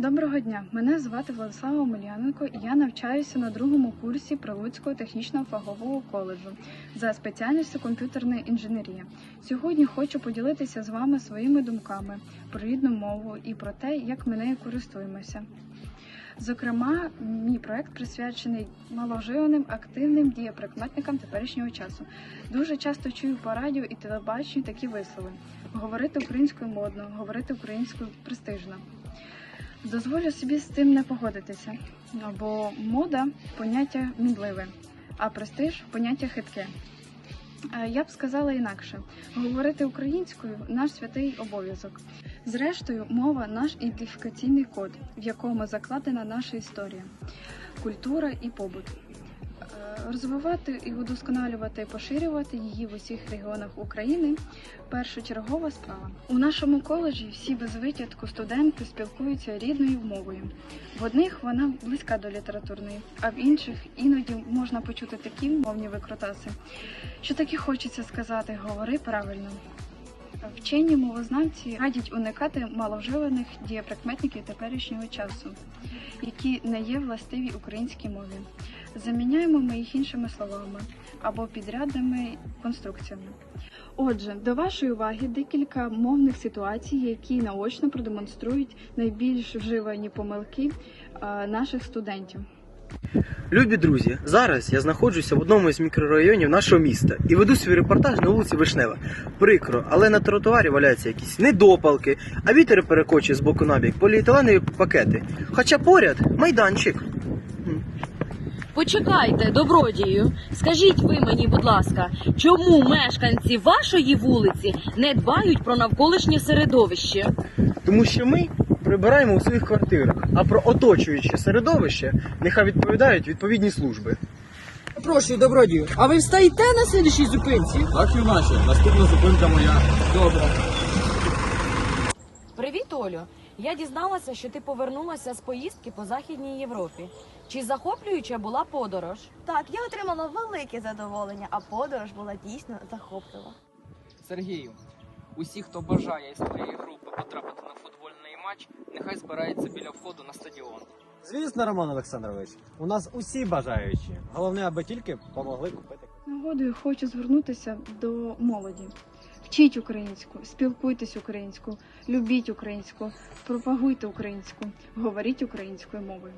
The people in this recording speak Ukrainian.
Доброго дня, мене звати Владислава Омельяненко і я навчаюся на другому курсі Прилуцького технічного фахового коледжу за спеціальністю комп'ютерна інженерія. Сьогодні хочу поділитися з вами своїми думками про рідну мову і про те, як ми нею користуємося. Зокрема, мій проект присвячений маложиваним активним дієприкметникам теперішнього часу. Дуже часто чую по радіо і телебаченню такі вислови: говорити українською модно, говорити українською престижно. Дозволю собі з цим не погодитися, бо мода поняття мінливе, а престиж поняття хитке. Е, Я б сказала інакше: говорити українською наш святий обов'язок. Зрештою, мова наш ідентифікаційний код, в якому закладена наша історія, культура і побут. Розвивати і удосконалювати, поширювати її в усіх регіонах України першочергова справа. У нашому коледжі всі без витятку студенти спілкуються рідною мовою. В одних вона близька до літературної, а в інших іноді можна почути такі мовні викрутаси, що таки хочеться сказати говори правильно. Вчені мовознавці радять уникати маlovживаних дієприкметників теперішнього часу, які не є властиві українській мові. Заміняємо ми їх іншими словами або підрядними конструкціями. Отже, до вашої уваги декілька мовних ситуацій, які наочно продемонструють найбільш вживані помилки е, наших студентів. Любі друзі, зараз я знаходжуся в одному із мікрорайонів нашого міста і веду свій репортаж на вулиці Вишнева. Прикро, але на тротуарі валяються якісь недопалки, а вітер перекочує з боку на бік поліетиленові пакети. Хоча поряд майданчик. Почекайте, добродію. Скажіть ви мені, будь ласка, чому мешканці вашої вулиці не дбають про навколишнє середовище? Тому що ми прибираємо у своїх квартирах, а про оточуюче середовище нехай відповідають відповідні служби. Прошу, добродію, а ви встаєте на слідчій зупинці? Так, юначе, наступна зупинка моя. Добре. Привіт, Олю. Я дізналася, що ти повернулася з поїздки по Західній Європі. Чи захоплююча була подорож? Так, я отримала велике задоволення, а подорож була дійсно захоплива. Сергію, усі, хто бажає із твоєї групи потрапити на футбольний матч, нехай збирається біля входу на стадіон. Звісно, Роман Олександрович, у нас усі бажаючі. Головне, аби тільки помогли купити. Нагодою хочу звернутися до молоді. Вчіть українську, спілкуйтесь українською, любіть українську, пропагуйте українську, говоріть українською мовою.